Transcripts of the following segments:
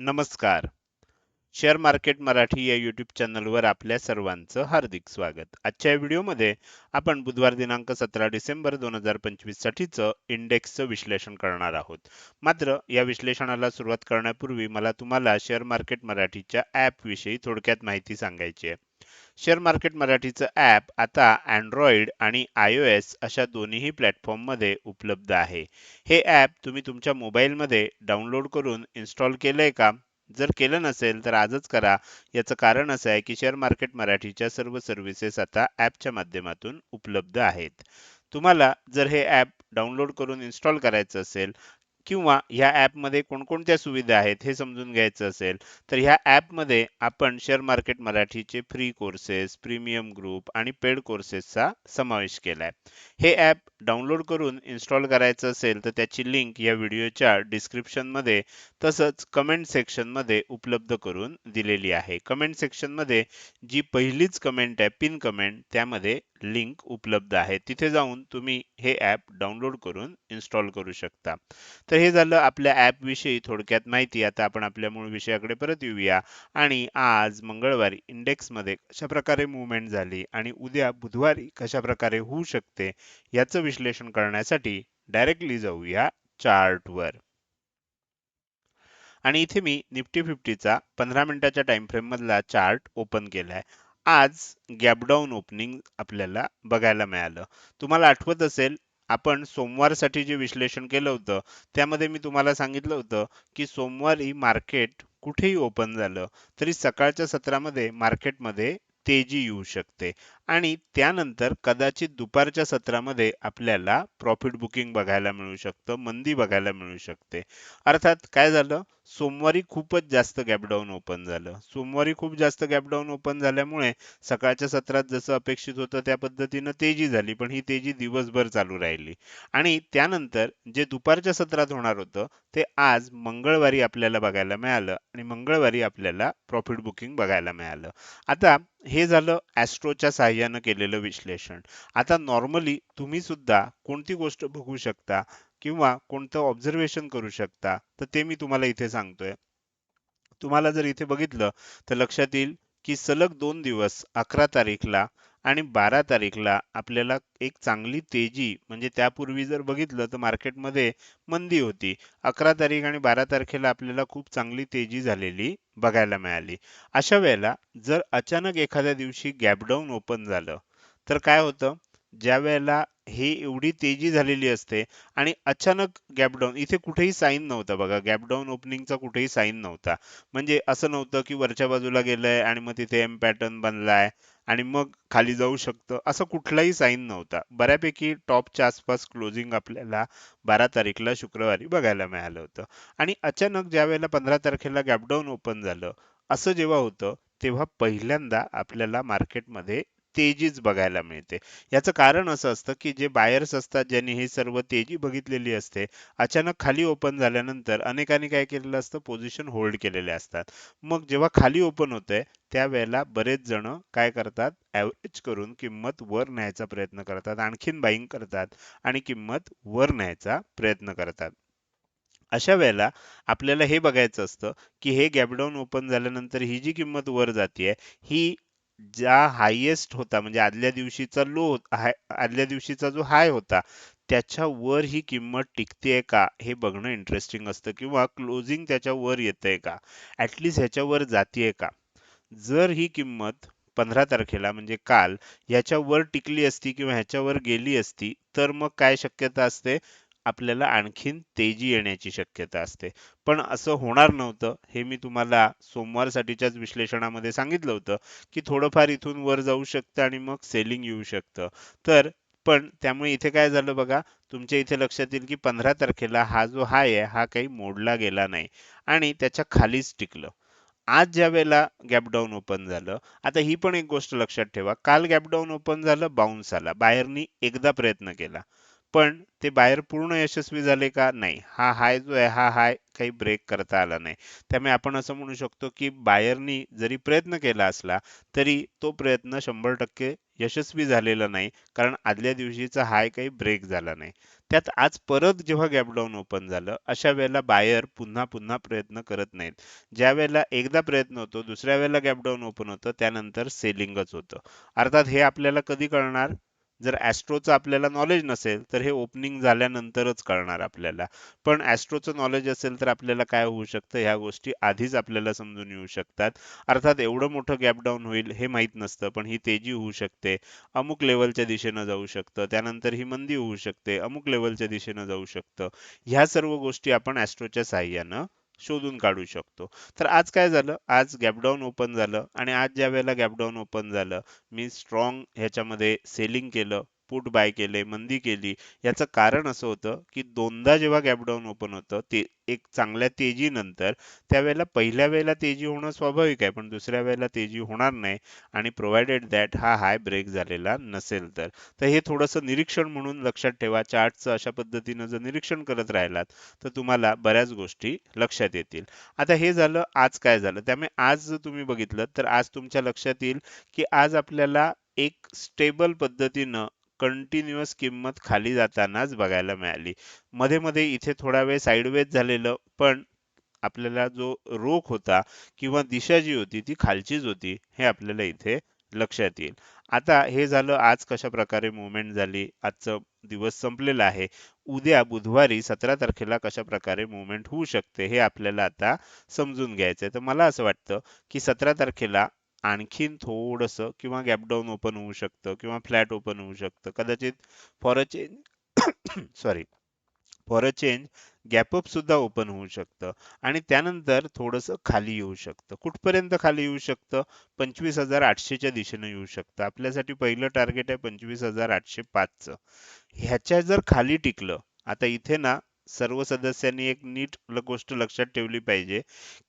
नमस्कार. Share market Marathi या YouTube चॅनलवर आपल्या सर्वांचं हार्दिक स्वागत. आजच्या या व्हिडिओमध्ये आपण बुधवार दिनांक सतरा डिसेंबर दोन हजार पंचवीस साठीचं इंडेक्सचं विश्लेषण करणार आहोत. मात्र या विश्लेषणाला सुरुवात करण्यापूर्वी मला तुम्हाला शेअर मार्केट मराठीच्या ॲपविषयी थोडक्यात माहिती सांगायची आहे. शेअर मार्केट मराठीचं ऍप आता अँड्रॉइड आणि आय ओ एस अशा दोन्हीही प्लॅटफॉर्ममध्ये उपलब्ध आहे. हे ॲप तुम्ही तुमच्या मोबाईलमध्ये डाउनलोड करून इन्स्टॉल केलंय का? जर केलं नसेल तर आजच करा. याचं कारण असं आहे की शेअर मार्केट मराठीच्या सर्व सर्व्हिसेस आता ॲपच्या माध्यमातून उपलब्ध आहेत. तुम्हाला जर हे ॲप डाउनलोड करून इन्स्टॉल करायचं असेल किंवा ह्या ॲपमध्ये कोणकोणत्या सुविधा आहेत हे समजून घ्यायचं असेल तर ह्या ॲपमध्ये आपण शेअर मार्केट मराठीचे फ्री कोर्सेस प्रीमियम ग्रुप आणि पेड कोर्सेसचा समावेश केला आहे हे ॲप डाउनलोड करून इन्स्टॉल करायचं असेल तर त्याची लिंक या व्हिडिओच्या डिस्क्रिप्शनमध्ये तसंच कमेंट सेक्शनमध्ये उपलब्ध करून दिलेली आहे. कमेंट सेक्शनमध्ये जी पहिलीच कमेंट आहे पिन कमेंट त्यामध्ये लिंक उपलब्ध आहे. तिथे जाऊन तुम्ही हे ॲप डाउनलोड करून इन्स्टॉल करू शकता. तर हे झालं आपल्या ॲपविषयी थोडक्यात माहिती. आता आपण आपल्या मूळ विषयाकडे परत येऊया. आणि आज मंगळवारी इंडेक्समध्ये कशा प्रकारे मुवमेंट झाली आणि उद्या बुधवारी कशा प्रकारे होऊ शकते याचं विश्लेषण करण्यासाठी डायरेक्टली जाऊया चार्टवर आणि इथे मी निफ्टी फिफ्टीचा पंधरा मिनिटाच्या टाइम फ्रेम मधला चार्ट ओपन केलाय. आज गॅपडाऊन ओपनिंग आपल्याला बघायला मिळालं. तुम्हाला आठवत असेल आपण सोमवारसाठी जे विश्लेषण केलं होतं त्यामध्ये मी तुम्हाला सांगितलं होतं की सोमवारी मार्केट कुठेही ओपन झालं तरी सकाळच्या सत्रामध्ये मार्केटमध्ये तेजी येऊ शकते. आणि त्यानंतर कदाचित दुपारच्या सत्रामध्ये आपल्याला प्रॉफिट बुकिंग बघायला मिळू शकतं मंदी बघायला मिळू शकते. अर्थात काय झालं? सोमवारी खूपच जास्त गॅपडाऊन ओपन झालं. सोमवारी खूप जास्त गॅपडाऊन ओपन झाल्यामुळे सकाळच्या सत्रात जसं अपेक्षित होतं त्या पद्धतीनं तेजी झाली पण ही तेजी दिवसभर चालू राहिली. आणि त्यानंतर जे दुपारच्या सत्रात होणार होतं ते आज मंगळवारी आपल्याला बघायला मिळालं आणि मंगळवारी आपल्याला प्रॉफिट बुकिंग बघायला मिळालं. आता हे झालं ॲस्ट्रोच्या साह्यानं केलेलं विश्लेषण. आता नॉर्मली तुम्ही सुद्धा कोणती गोष्ट बघू शकता किंवा कोणतं ऑब्झर्वेशन करू शकता तर ते मी तुम्हाला इथे सांगतोय. तुम्हाला जर इथे बघितलं तर लक्षात येईल की सलग दोन दिवस अकरा तारीखला आणि बारा तारीखला आपल्याला एक चांगली तेजी म्हणजे त्यापूर्वी जर बघितलं तर मार्केटमध्ये मंदी होती. अकरा तारीख आणि बारा तारखेला आपल्याला खूप चांगली तेजी झालेली बघायला मिळाली. अशा वेळेला जर अचानक एखाद्या दिवशी गॅपडाऊन ओपन झालं तर काय होतं? ज्या वेळेला हे एवढी तेजी झालेली असते आणि अचानक गॅपडाऊन इथे कुठेही साईन नव्हता बघा. गॅपडाऊन ओपनिंगचा कुठेही साईन नव्हता. म्हणजे असं नव्हतं की वरच्या बाजूला गेलंय आणि मग तिथे एम पॅटर्न बनलाय. आणि मग खाली जाऊ शकतं. असं कुठलाही साईन नव्हता. बऱ्यापैकी टॉपच्या आसपास क्लोजिंग आपल्याला बारा तारीखला शुक्रवारी बघायला मिळालं होतं. आणि अचानक ज्या वेळेला पंधरा तारखेला गॅपडाऊन ओपन झालं असं जेव्हा होतं तेव्हा पहिल्यांदा आपल्याला मार्केटमध्ये तेजीच बघायला मिळते. याचं कारण असं असतं की जे बायर्स असतात ज्यांनी हे सर्व तेजी बघितलेली असते अचानक खाली ओपन झाल्यानंतर अनेकांनी काय केलेलं असतं? पोझिशन होल्ड केलेले असतात. मग जेव्हा खाली ओपन होतंय त्यावेळेला बरेच जण काय करतात? ॲव्हरेज करून किंमत वर न्यायचा प्रयत्न करतात. आणखीन बाईंग करतात आणि किंमत वर न्यायचा प्रयत्न करतात. अशा वेळेला आपल्याला हे बघायचं असतं की हे गॅपडाऊन ओपन झाल्यानंतर ही जी किंमत वर जाते ही ज्या हायेस्ट होता म्हणजे आदल्या दिवशीचा लो आदल्या दिवशीचा जो हाय होता त्याच्या वर ही किंमत टिकते का? हे बघणं इंटरेस्टिंग असतं. किंवा क्लोजिंग त्याच्या वर येतंय का? ऍटलिस्ट ह्याच्यावर जातीये का? जर ही किंमत पंधरा तारखेला म्हणजे काल ह्याच्यावर टिकली असती किंवा ह्याच्यावर गेली असती तर मग काय शक्यता असते? आपल्याला आणखीन तेजी येण्याची शक्यता असते. पण असं होणार नव्हतं हे मी तुम्हाला सोमवारसाठीच्याच विश्लेषणामध्ये सांगितलं होतं की थोडंफार इथून वर जाऊ शकतं आणि मग सेलिंग येऊ शकतं. तर पण त्यामुळे इथे काय झालं बघा तुमच्या इथे लक्षात येईल की पंधरा तारखेला हा जो हाय आहे हा काही मोडला गेला नाही आणि त्याच्या खालीच टिकलं. आज ज्या वेळेला गॅपडाऊन ओपन झालं आता ही पण एक गोष्ट लक्षात ठेवा काल गॅपडाऊन ओपन झालं बाउन्स आला बाहेरनी एकदा प्रयत्न केला. पण ते बाहेर पूर्ण यशस्वी झाले का? नाही. हा हाय जो आहे हा हाय काही ब्रेक करता आला नाही. त्यामुळे आपण असं म्हणू शकतो की बायरनी जरी प्रयत्न केला असला तरी तो प्रयत्न शंभर टक्के यशस्वी झालेला नाही. कारण आदल्या दिवशीचा हाय काही ब्रेक झाला नाही. त्यात आज परत जेव्हा गॅपडाऊन ओपन झालं अशा वेळेला बायर पुन्हा पुन्हा प्रयत्न करत नाहीत. ज्या वेळेला एकदा प्रयत्न होतो दुसऱ्या वेळेला गॅपडाऊन ओपन होतं त्यानंतर सेलिंगच होतं. अर्थात हे आपल्याला कधी कळणार? जर ॲस्ट्रोचं आपल्याला नॉलेज नसेल तर हे ओपनिंग झाल्यानंतरच कळणार आपल्याला. पण ॲस्ट्रोचं नॉलेज असेल तर आपल्याला काय होऊ शकतं? ह्या गोष्टी आधीच आपल्याला समजून येऊ शकतात. अर्थात एवढं मोठं गॅप डाऊन होईल हे माहीत नसतं पण ही तेजी होऊ शकते. अमुक लेवलच्या दिशेनं जाऊ शकतं. त्यानंतर ही मंदी होऊ शकते. अमुक लेवलच्या दिशेनं जाऊ शकतं. ह्या सर्व गोष्टी आपण ॲस्ट्रोच्या साह्यानं शोधून काढू शकतो. तर आज काय झालं? आज गॅपडाऊन ओपन झालं आणि आज ज्या वेळेला गॅपडाऊन ओपन झालं मी स्ट्रॉंग ह्याच्यामध्ये सेलिंग केलं. पुट बाय केले मंदी केली याचं कारण असं होतं की दोनदा जेव्हा गॅपडाऊन ओपन होतं ते एक चांगल्या तेजीनंतर त्यावेळेला पहिल्या वेळेला तेजी होणं स्वाभाविक आहे पण दुसऱ्या वेळेला तेजी होणार नाही आणि प्रोव्हाइडेड दॅट हा हाय ब्रेक झालेला नसेल तर. तर हे थोडंसं निरीक्षण म्हणून लक्षात ठेवा. चार्टचं अशा पद्धतीनं जर निरीक्षण करत राहिलात तर तुम्हाला बऱ्याच गोष्टी लक्षात येतील. आता हे झालं आज काय झालं? त्यामुळे आज जर तुम्ही बघितलं तर आज तुमच्या लक्षात येईल की आज आपल्याला एक स्टेबल पद्धतीनं कंटिन्युअस किंमत खाली जातानाच बघायला मिळाली. मध्ये मध्ये इथे थोडा वेळ साईडवेज झालेलं पण आपल्याला जो रोख होता किंवा दिशा जी होती ती खालचीच होती हे आपल्याला इथे लक्षात येईल. आता हे झालं आज कशा प्रकारे मुवमेंट झाली आजचं दिवस संपलेला आहे. उद्या बुधवारी सतरा तारखेला कशा प्रकारे मुवमेंट होऊ शकते हे आपल्याला आता समजून घ्यायचंय. तर मला असं वाटतं की सतरा तारखेला आणखीन थोडस किंवा गॅपडाऊन ओपन होऊ शकतं किंवा फ्लॅट ओपन होऊ शकतं. कदाचित for a change sorry for a change gap up सुद्धा ओपन होऊ शकतं. आणि त्यानंतर थोडंसं खाली येऊ शकतं. कुठपर्यंत खाली येऊ शकतं? पंचवीस हजार आठशेच्या दिशेने येऊ शकतं. आपल्यासाठी पहिलं टार्गेट आहे पंचवीस हजार आठशे पाचचं. ह्याच्या जर खाली टिकलं आता इथे ना सर्व सदस्यांनी एक नीट गोष्ट लक्षात ठेवली पाहिजे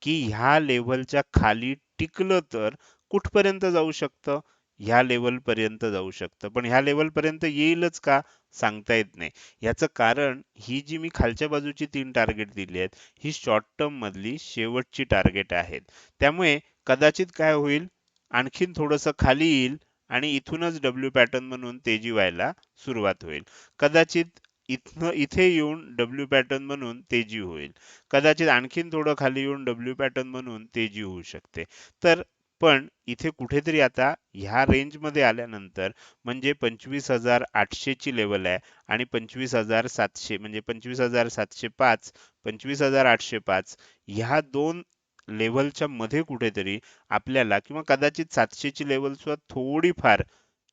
की ह्या लेव्हलच्या खाली टिकलं तर कुठपर्यंत जाऊ शकतं? ह्या लेवल पर्यंत जाऊ शकतं. पण ह्या लेवलपर्यंत येईलच का? सांगता येत नाही. याचं कारण ही जी मी खालच्या बाजूची तीन टार्गेट दिली आहेत ही शॉर्ट टर्म मधली शेवटची टार्गेट आहेत. त्यामुळे कदाचित काय होईल? आणखीन थोडंसं खाली येईल आणि इथूनच डब्ल्यू पॅटर्न म्हणून तेजी व्हायला सुरुवात होईल. कदाचित इथनं इथे येऊन डब्ल्यू पॅटर्न म्हणून तेजी होईल. कदाचित आणखीन थोडं खाली येऊन डब्ल्यू पॅटर्न म्हणून तेजी होऊ शकते. तर पण इथे कुठेतरी आता ह्या रेंजमध्ये आल्यानंतर म्हणजे पंचवीस हजार आठशेची लेवल आहे आणि पंचवीस हजार सातशे म्हणजे पंचवीस हजार सातशे पाच पंचवीस हजार आठशे पाच ह्या दोन लेवलच्या मध्ये कुठेतरी आपल्याला किंवा कदाचित सातशेची लेवल सुद्धा थोडीफार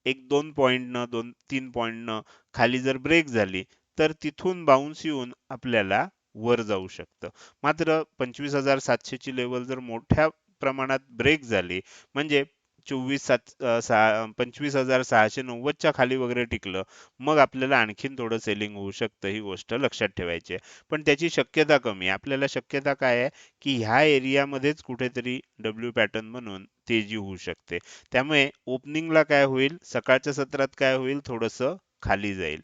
एक दोन पॉईंटनं दोन तीन पॉईंटनं खाली जर ब्रेक झाली तर तिथून बाउन्स येऊन आपल्याला वर जाऊ शकतं. मात्र पंचवीस हजार सातशेची लेवल जर मोठ्या प्रमाणात ब्रेक झाली. म्हणजे चोवीस सात सहा पंचवीस हजार सहाशे नव्वदच्या खाली वगैरे टिकलं मग आपल्याला आणखीन थोडं सेलिंग होऊ शकतं ही गोष्ट लक्षात ठेवायची आहे. पण त्याची शक्यता कमी आहे. आपल्याला शक्यता काय आहे? की ह्या एरियामध्येच कुठेतरी डब्ल्यू पॅटर्न म्हणून तेजी होऊ शकते. त्यामुळे ओपनिंगला काय होईल? सकाळच्या सत्रात काय होईल? थोडंसं खाली जाईल.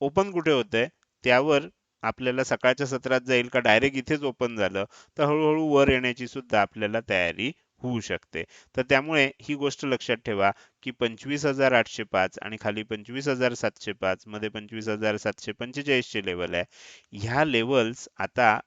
ओपन कुठे होतंय? त्यावर आपल्याला सकाळच्या सत्रात जाईल का डायरेक्ट इथेच ओपन झालं तर हळूहळू वर येण्याची सुद्धा आपल्याला तयारी होऊ शकते. तर त्यामुळे ही गोष्ट लक्षात ठेवा की पंचवीस हजार आठशे पाच आणि खाली पंचवीस हजार सातशे पाच मध्ये पंचवीस हजार सातशे पंचेचाळीसचे लेवल आहे. ह्या लेवल्स आता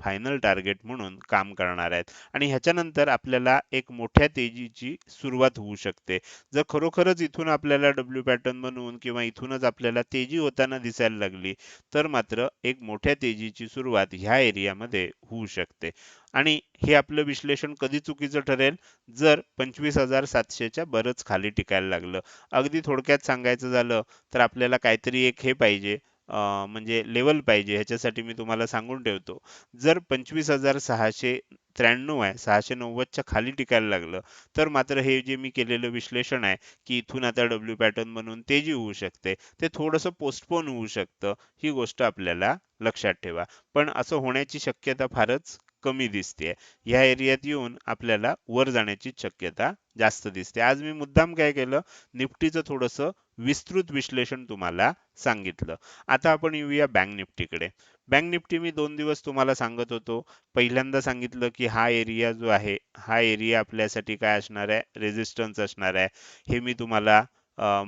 फायनल टार्गेट म्हणून काम करणार आहेत. आणि ह्याच्यानंतर आपल्याला एक मोठ्या तेजीची सुरुवात होऊ शकते. जर खरोखरच इथून आपल्याला डब्ल्यू पॅटर्न बनवून किंवा इथूनच आपल्याला तेजी होताना दिसायला लागली तर मात्र एक मोठ्या तेजीची सुरुवात ह्या एरियामध्ये होऊ शकते. आणि हे आपलं विश्लेषण कधी चुकीचं ठरेल? जर पंचवीस हजार सातशेच्या बरंच खाली टिकायला लागलं. अगदी थोडक्यात सांगायचं झालं तर आपल्याला काहीतरी एक हे पाहिजे. म्हणजे लेवल पाहिजे ह्याच्यासाठी मी तुम्हाला सांगून ठेवतो. जर पंचवीस हजार सहाशे त्र्याण्णव आहे सहाशे नव्वदच्या खाली टिकायला लागलं तर मात्र हे जे मी केलेलं विश्लेषण आहे की इथून आता डब्ल्यू पॅटर्न म्हणून तेजी होऊ शकते ते थोडंसं पोस्टपोन होऊ शकतं ही गोष्ट आपल्याला लक्षात ठेवा. पण असं होण्याची शक्यता फारच कमी दिसते. ह्या एरियात येऊन आपल्याला वर जाण्याची शक्यता जास्त दिसते. आज मी मुद्दाम काय केलं? निफ्टीचं थोडंसं विस्तृत विश्लेषण तुम्हाला सांगितलं. आता आपण येऊया बँक निफ्टीकडे. बँक निफ्टी मी दोन दिवस तुम्हाला सांगत होतो. पहिल्यांदा सांगितलं की हा एरिया जो आहे हा एरिया आपल्यासाठी काय असणार आहे? रेजिस्टन्स असणार आहे. हे मी तुम्हाला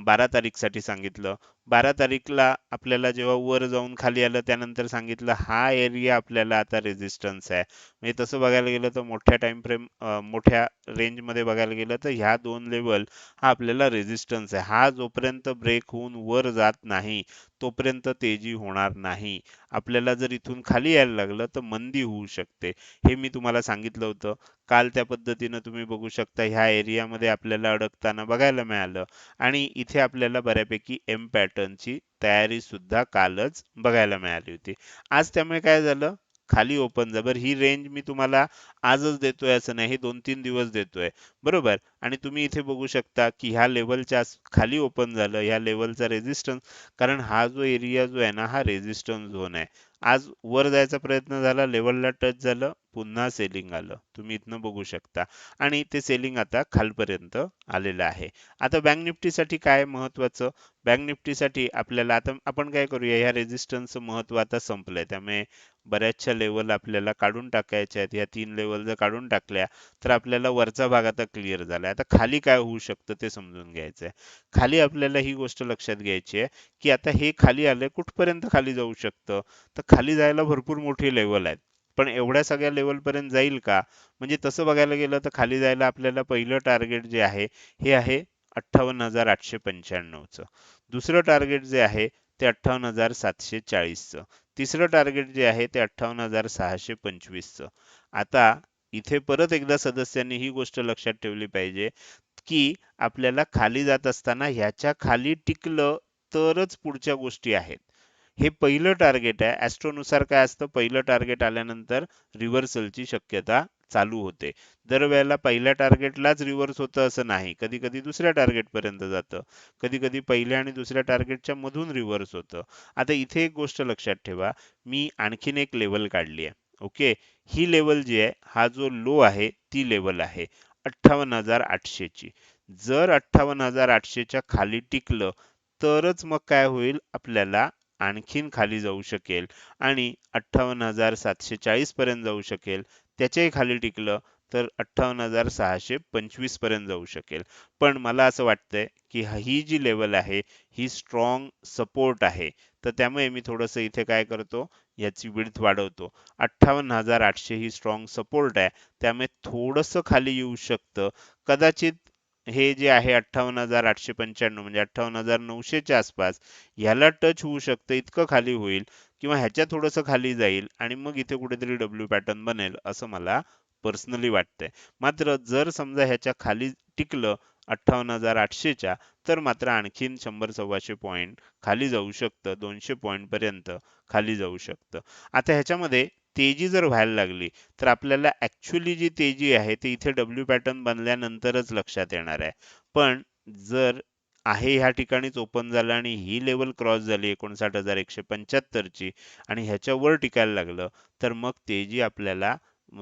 बारा तारीखसाठी सांगितलं. बारा तारीखला आपल्याला जेव्हा वर जाऊन खाली आलं त्यानंतर सांगितलं हा एरिया आपल्याला आता रेजिस्टन्स आहे. म्हणजे तसं बघायला गेलं तर मोठ्या टाइम फ्रेम मोठ्या रेंजमध्ये बघायला गेलं तर ह्या दोन लेवल हा आपल्याला रेझिस्टन्स आहे. हा जोपर्यंत ब्रेक होऊन वर जात नाही तोपर्यंत तेजी होणार नाही. आपल्याला जर इथून खाली यायला लागलं तर मंदी होऊ शकते. हे मी तुम्हाला सांगितलं होतं. काल त्या पद्धतीनं तुम्ही बघू शकता ह्या एरियामध्ये आपल्याला अडकताना बघायला मिळालं. आणि इथे आपल्याला बऱ्यापैकी एम पॅटर्नची तयारी सुद्धा कालच बघायला मिळाली होती. आज त्यामुळे काय झालं? खाली ओपन जबर बरं ही रेंज मी तुम्हाला आजच देतोय असं नाही दोन तीन दिवस देतोय. बरोबर? आणि तुम्ही इथे बघू शकता की ह्या लेवलच्या खाली ओपन झालं ह्या लेवलचा रेजिस्टन्स कारण हा जो एरिया जो आहे ना हा रेझिस्टन्स झोन आहे. आज वर जायचा प्रयत्न झाला लेवलला टच झालं पुन्हा सेलिंग आलं. तुम्ही इथनं बघू शकता. आणि ते सेलिंग आता खालपर्यंत आलेलं आहे. आता बँक निफ्टीसाठी काय महत्वाचं? बँक निफ्टीसाठी आपल्याला आता आपण काय करूया ह्या रेजिस्टन्सचं महत्त्व आता संपलंय. त्यामुळे बऱ्याचशा लेवल आपल्याला काढून टाकायच्या आहेत. या तीन लेवल जर काढून टाकल्या तर आपल्याला वरचा भाग आता क्लिअर झालाय. आता खाली काय होऊ शकतं ते समजून घ्यायचंय. खाली आपल्याला ही गोष्ट लक्षात घ्यायची आहे की आता हे खाली आलं कुठपर्यंत खाली जाऊ शकतं? तर खाली जायला भरपूर मोठी लेवल आहेत. पण एवढ्या सगळ्या लेवलपर्यंत जाईल का? म्हणजे तसं बघायला गेलं तर खाली जायला आपल्याला पहिलं टार्गेट जे आहे हे आहे अठ्ठावन्न हजार आठशे पंच्याण्णवचं. दुसरं टार्गेट जे आहे ते अठ्ठावन्न हजार सातशे चाळीसचं. तिसरं टार्गेट जे आहे ते अठ्ठावन्न हजार सहाशे पंचवीसचं. आता इथे परत एकदा सदस्यांनी ही गोष्ट लक्षात ठेवली पाहिजे की आपल्याला खाली जात असताना ह्याच्या खाली टिकलं तरच पुढच्या गोष्टी आहेत. हे पहिलं टार्गेट आहे. ॲस्ट्रोनुसार काय असतं? पहिलं टार्गेट आल्यानंतर रिव्हर्सलची शक्यता चालू होते. दरवेळेला पहिल्या टार्गेटलाच रिव्हर्स होतं असं नाही. कधी कधी दुसऱ्या टार्गेट पर्यंत जातं. कधी कधी पहिल्या आणि दुसऱ्या टार्गेटच्या मधून रिव्हर्स होतं. आता इथे एक गोष्ट लक्षात ठेवा. मी आणखीन एक लेवल काढली आहे. ओके? ही लेवल जी आहे हा जो लो आहे ती लेवल आहे. अठ्ठावन्न हजार आठशेची जर अठ्ठावन्न हजार आठशेच्या खाली टिकलं तरच मग काय होईल? आपल्याला आणखीन खाली जाऊ शकेल आणि अठ्ठावन्न हजार सातशे चाळीसपर्यंत जाऊ शकेल. त्याच्याही खाली टिकलं तर अठ्ठावन्न हजार सहाशे पंचवीसपर्यंत जाऊ शकेल. पण मला असं वाटतंय की ही जी लेवल आहे ही स्ट्रॉंग सपोर्ट आहे. तर त्यामुळे मी थोडंसं इथे काय करतो याची विड्थ वाढवतो. अठ्ठावन्न हजार आठशे ही स्ट्रॉंग सपोर्ट आहे. त्यामुळे थोडंसं खाली येऊ शकतं. कदाचित हे जे आहे अठ्ठावन्न हजार आठशे पंच्याण्णव म्हणजे अठ्ठावन्न हजार नऊशेच्या आसपास ह्याला टच होऊ शकतं इतकं खाली होईल किंवा ह्याच्या थोडंसं खाली जाईल आणि मग इथे कुठेतरी डब्ल्यू पॅटर्न बनेल असं मला पर्सनली वाटतंय. मात्र जर समजा ह्याच्या खाली टिकलं अठ्ठावन्न हजार आठशेच्या तर मात्र आणखीन शंभर सव्वाशे पॉईंट खाली जाऊ शकतं दोनशे पॉईंट पर्यंत खाली जाऊ शकतं. आता ह्याच्यामध्ये तेजी जर व्हायला लागली तर आपल्याला ॲक्च्युली जी तेजी आहे ती इथे डब्ल्यू पॅटर्न बनल्यानंतरच लक्षात येणार आहे. पण जर आहे ह्या ठिकाणीच ओपन झालं आणि ही लेवल क्रॉस झाली एकोणसाठ हजार एकशे पंच्याहत्तरची आणि ह्याच्यावर टिकायला लागलं तर मग तेजी आपल्याला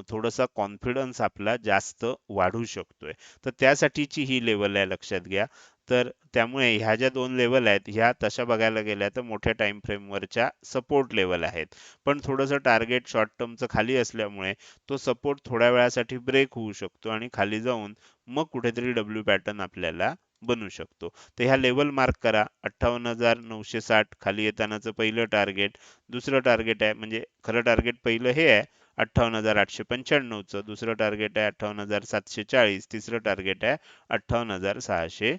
थोडासा कॉन्फिडन्स आपला जास्त वाढू शकतोय. तर त्यासाठीची ही लेवल आहे लक्षात घ्या. तर त्यामुळे ह्या ज्या दोन लेवल आहेत ह्या तशा बघायला गेल्या तर मोठ्या टाइम फ्रेमवरच्या सपोर्ट लेवल आहेत. पण थोडंसं टार्गेट शॉर्ट टर्मचं खाली असल्यामुळे तो सपोर्ट थोड्या वेळासाठी ब्रेक होऊ शकतो आणि खाली जाऊन मग कुठेतरी डब्ल्यू पॅटर्न आपल्याला बनू शकतो. तर ह्या लेवल मार्क करा. अठ्ठावन्न हजार नऊशे साठ खाली येतानाचं पहिलं टार्गेट दुसरं टार्गेट आहे म्हणजे खरं टार्गेट पहिलं हे आहे अठ्ठावन्न हजार आठशे पंच्याण्णवचं. दुसरं टार्गेट आहे अठ्ठावन्न हजार सातशे चाळीस. तिसरं टार्गेट आहे अठ्ठावन्न हजार सहाशे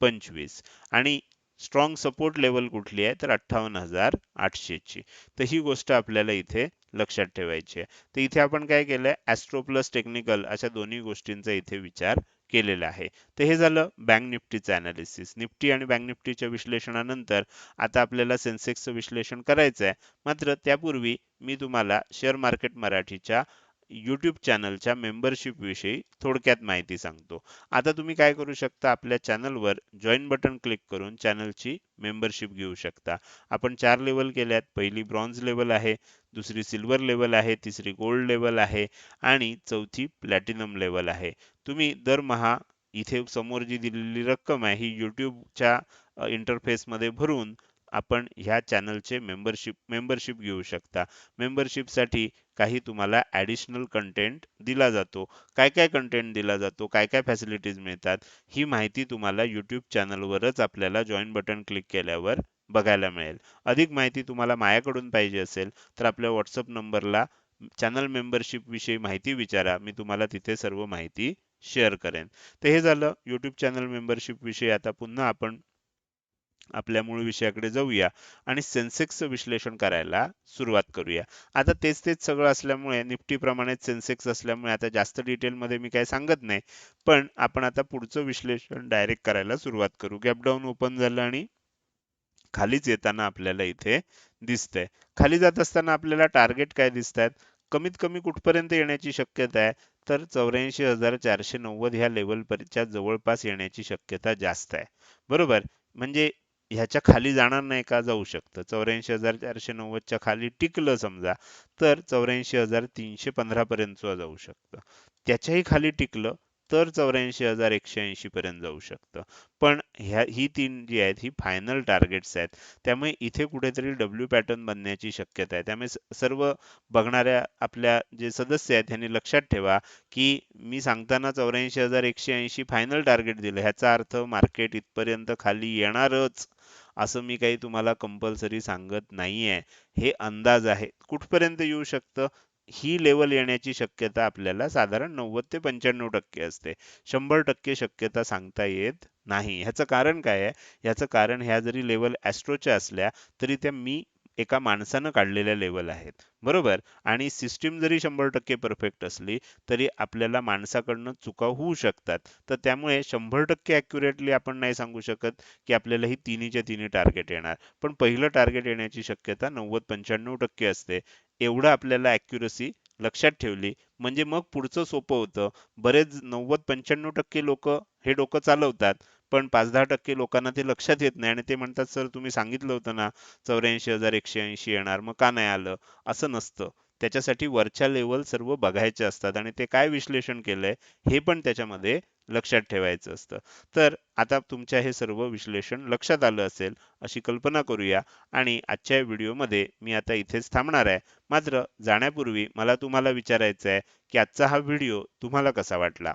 पंचवीस. आणि स्ट्रॉंग सपोर्ट लेवल कुठली आहे? तर अठ्ठावन्न हजार आठशेची. तर ही गोष्ट आपल्याला इथे लक्षात ठेवायची आहे. तर इथे आपण काय केलंय? ॲस्ट्रो प्लस टेक्निकल अशा दोन्ही गोष्टींचा इथे विचार केलेला आहे. तर हे झालं बँक निफ्टीचं अनालिसिस निफ्टी आणि बँक निफ्टीच्या विश्लेषणानंतर आता आपल्याला सेन्सेक्सचं विश्लेषण करायचं आहे मात्र त्यापूर्वी मी तुम्हाला शेअर मार्केट मराठीच्या यूट्यूब चॅनलच्या मेंबरशिपविषयी थोडक्यात माहिती सांगतो. आता तुम्ही काय करू शकता? आपल्या चॅनलवर जॉईन बटन क्लिक करून चॅनलची मेंबरशिप घेऊ शकता. आपण चार लेवल केल्यात. पहिली ब्रॉन्झ लेवल आहे दुसरी सिल्वर लेवल आहे तिसरी गोल्ड लेवल आहे आणि चौथी प्लॅटिनम लेवल आहे. तुम्ही दरमहा इथे समोर जी दिलेली रक्कम आहे ही यूट्यूबच्या इंटरफेसमध्ये भरून आपण ह्या चॅनलचे मेंबरशिप मेंबरशिप घेऊ शकता. मेंबरशिपसाठी काही तुम्हाला ॲडिशनल कंटेंट दिला जातो. काय काय कंटेंट दिला जातो? काय काय फॅसिलिटीज मिळतात? ही माहिती तुम्हाला यूट्यूब चॅनलवरच आपल्याला जॉईन बटन क्लिक केल्यावर बघायला मिळेल. अधिक माहिती तुम्हाला माझ्याकडून पाहिजे असेल तर आपल्या व्हॉट्सअप नंबरला चॅनल मेंबरशिप विषयी माहिती विचारा. मी तुम्हाला तिथे सर्व माहिती शेअर करेन. तर हे झालं यूट्यूब चॅनल मेंबरशिप विषयी. आता पुन्हा आपण आपल्या मूळ विषयाकडे जाऊया आणि सेन्सेक्सचं विश्लेषण करायला सुरुवात करूया. आता तेच तेच सगळं असल्यामुळे निफ्टीप्रमाणेच सेन्सेक्स असल्यामुळे आता जास्त डिटेलमध्ये मी काय सांगत नाही. पण आपण आता पुढचं विश्लेषण डायरेक्ट करायला सुरुवात करू. गॅप डाऊन ओपन झालं आणि खालीच येताना आपल्याला इथे दिसतंय. खाली जात असताना आपल्याला टार्गेट काय दिसत आहेत कमीत कमी कुठपर्यंत येण्याची शक्यता आहे? तर चौऱ्याऐंशी हजार चारशे नव्वद ह्या लेवलच्या जवळपास येण्याची शक्यता जास्त आहे. बरोबर? म्हणजे ह्याच्या खाली जाणार नाही का? जाऊ शकतं. चौऱ्याऐंशी हजार चारशे नव्वदच्या खाली टिकलं समजा तर चौऱ्याऐंशी हजार तीनशे पंधरा पर्यंत जाऊ शकतं. त्याच्याही खाली टिकलं तर चौऱ्याऐंशी हजार एकशे ऐंशी पर्यंत जाऊ शकतं. पण ह्या ही तीन जी आहेत ही फायनल टार्गेट्स आहेत. त्यामुळे इथे कुठेतरी डब्ल्यू पॅटर्न बनण्याची शक्यता आहे. त्यामुळे सर्व बघणाऱ्या आपल्या जे सदस्य आहेत त्यांनी लक्षात ठेवा की मी सांगताना चौऱ्याऐंशी हजार एकशे ऐंशी फायनल टार्गेट दिलं ह्याचा अर्थ मार्केट इथपर्यंत खाली येणारच असं मी काही तुम्हाला कंपल्सरी सांगत नाहीये. हे अंदाज आहे. कुठपर्यंत येऊ शकतं? ही लेवल येण्याची शक्यता आपल्याला साधारण नव्वद ते पंच्याण्णव टक्के असते. शंभर टक्के शक्यता सांगता येत नाही. ह्याचं कारण काय आहे? ह्याचं कारण ह्या जरी लेवल ॲस्ट्रोच्या असल्या तरी त्या मी एका माणसानं काढलेल्या लेवल आहेत. बरोबर? आणि सिस्टीम जरी शंभर टक्के परफेक्ट असली तरी आपल्याला माणसाकडनं चुका होऊ शकतात. तर त्यामुळे शंभर टक्के ॲक्युरेटली आपण नाही सांगू शकत की आपल्याला ही तिन्हीच्या तिन्ही टार्गेट येणार. पण पहिलं टार्गेट येण्याची शक्यता नव्वद पंच्याण्णव टक्के असते. एवढं आपल्याला ॲक्युरसी लक्षात ठेवली. म्हणजे मग पुढचं सोपं होतं. बरेच नव्वद पंच्याण्णव टक्के लोक हे डोकं चालवतात. पण पाच दहा टक्के लोकांना ते लक्षात येत नाही आणि ते म्हणतात सर तुम्ही सांगितलं होतं ना चौऱ्याऐंशी हजार एकशे ऐंशी येणार. मग का नाही आलं? असं नसतं. त्याच्यासाठी वरच्या लेवल सर्व बघायचे असतात आणि ते काय विश्लेषण केलंय हे पण त्याच्यामध्ये लक्षात ठेवायचं असतं. तर आता तुमच्या हे सर्व विश्लेषण लक्षात आलं असेल अशी कल्पना करूया आणि आजच्या व्हिडिओमध्ये मी आता इथेच थांबणार आहे. मात्र जाण्यापूर्वी मला तुम्हाला विचारायचं आहे की आजचा हा व्हिडिओ तुम्हाला कसा वाटला?